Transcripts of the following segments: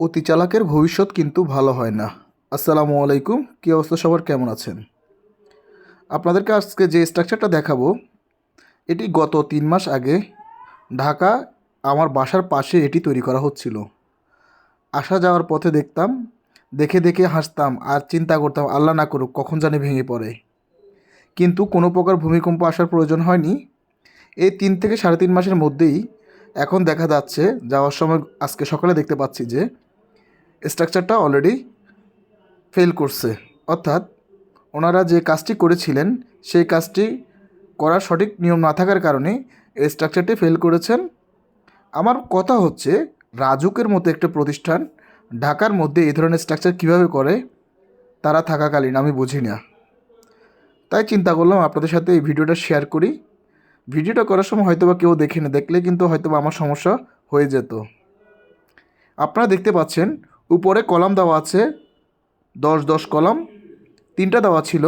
অতি চালাকের ভবিষ্যৎ কিন্তু ভালো হয় না। আসসালামু আলাইকুম। কী অবস্থা সবার? কেমন আছেন? আপনাদেরকে আজকে যে স্ট্রাকচারটা দেখাবো, এটি গত তিন মাস আগে ঢাকা আমার বাসার পাশে এটি তৈরি করা হচ্ছিল। আসা যাওয়ার পথে দেখতাম, দেখে দেখে হাসতাম আর চিন্তা করতাম, আল্লাহ না করুক, কখন জানি ভেঙে পড়ে। কিন্তু কোনো প্রকার ভূমিকম্প আসার প্রয়োজন হয়নি। এই তিন থেকে সাড়ে তিন মাসের মধ্যেই এখন দেখা যাচ্ছে, যাওয়ার সময় আজকে সকালে দেখতে পাচ্ছি যে স্ট্রাকচারটা অলরেডি ফেল করছে। অর্থাৎ ওনারা যে কাজটি করেছিলেন, সেই কাজটি করার সঠিক নিয়ম না থাকার কারণে এই স্ট্রাকচারটি ফেল করেছেন। আমার কথা হচ্ছে, রাজুকের মতো একটা প্রতিষ্ঠান ঢাকার মধ্যে এই ধরনের স্ট্রাকচার কীভাবে করে, তারা থাকাকালীন আমি বুঝি না। তাই চিন্তা করলাম আপনাদের সাথে এই ভিডিওটা শেয়ার করি। ভিডিওটা করার সময় হয়তো বা কেউ দেখে না, দেখলে কিন্তু হয়তো আমার সমস্যা হয়ে যেত। আপনারা দেখতে পাচ্ছেন উপরে কলাম দেওয়া আছে, দশ দশ কলাম, তিনটা দেওয়া ছিল,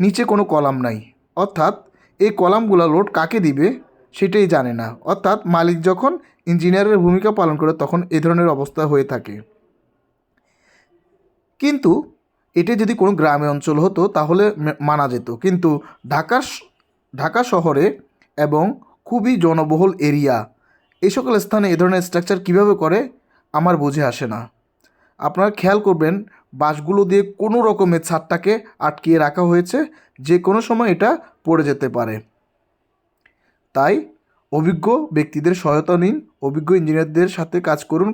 নিচে কোনো কলাম নাই। অর্থাৎ এই কলামগুলো লোড কাকে দিবে সেটাই জানে না। অর্থাৎ মালিক যখন ইঞ্জিনিয়ারের ভূমিকা পালন করে তখন এ ধরনের অবস্থা হয়ে থাকে। কিন্তু এটি যদি কোনো গ্রামে অঞ্চল হতো তাহলে মানা যেত। কিন্তু ঢাকা ঢাকা শহরে এবং খুবই জনবহুল এরিয়া এই সকল স্থানে এ ধরনের স্ট্রাকচার কীভাবে করে আমার বুঝে আসে না। আপনারা খেয়াল করবেন, বাঁশগুলো দিয়ে কোনো রকমের ছাদটাকে আটকিয়ে রাখা হয়েছে, যে কোনো সময় এটা পড়ে যেতে পারে। তাই অভিজ্ঞ ব্যক্তিদের সহায়তা নিন, অভিজ্ঞ ইঞ্জিনিয়ারদের সাথে কাজ করুন।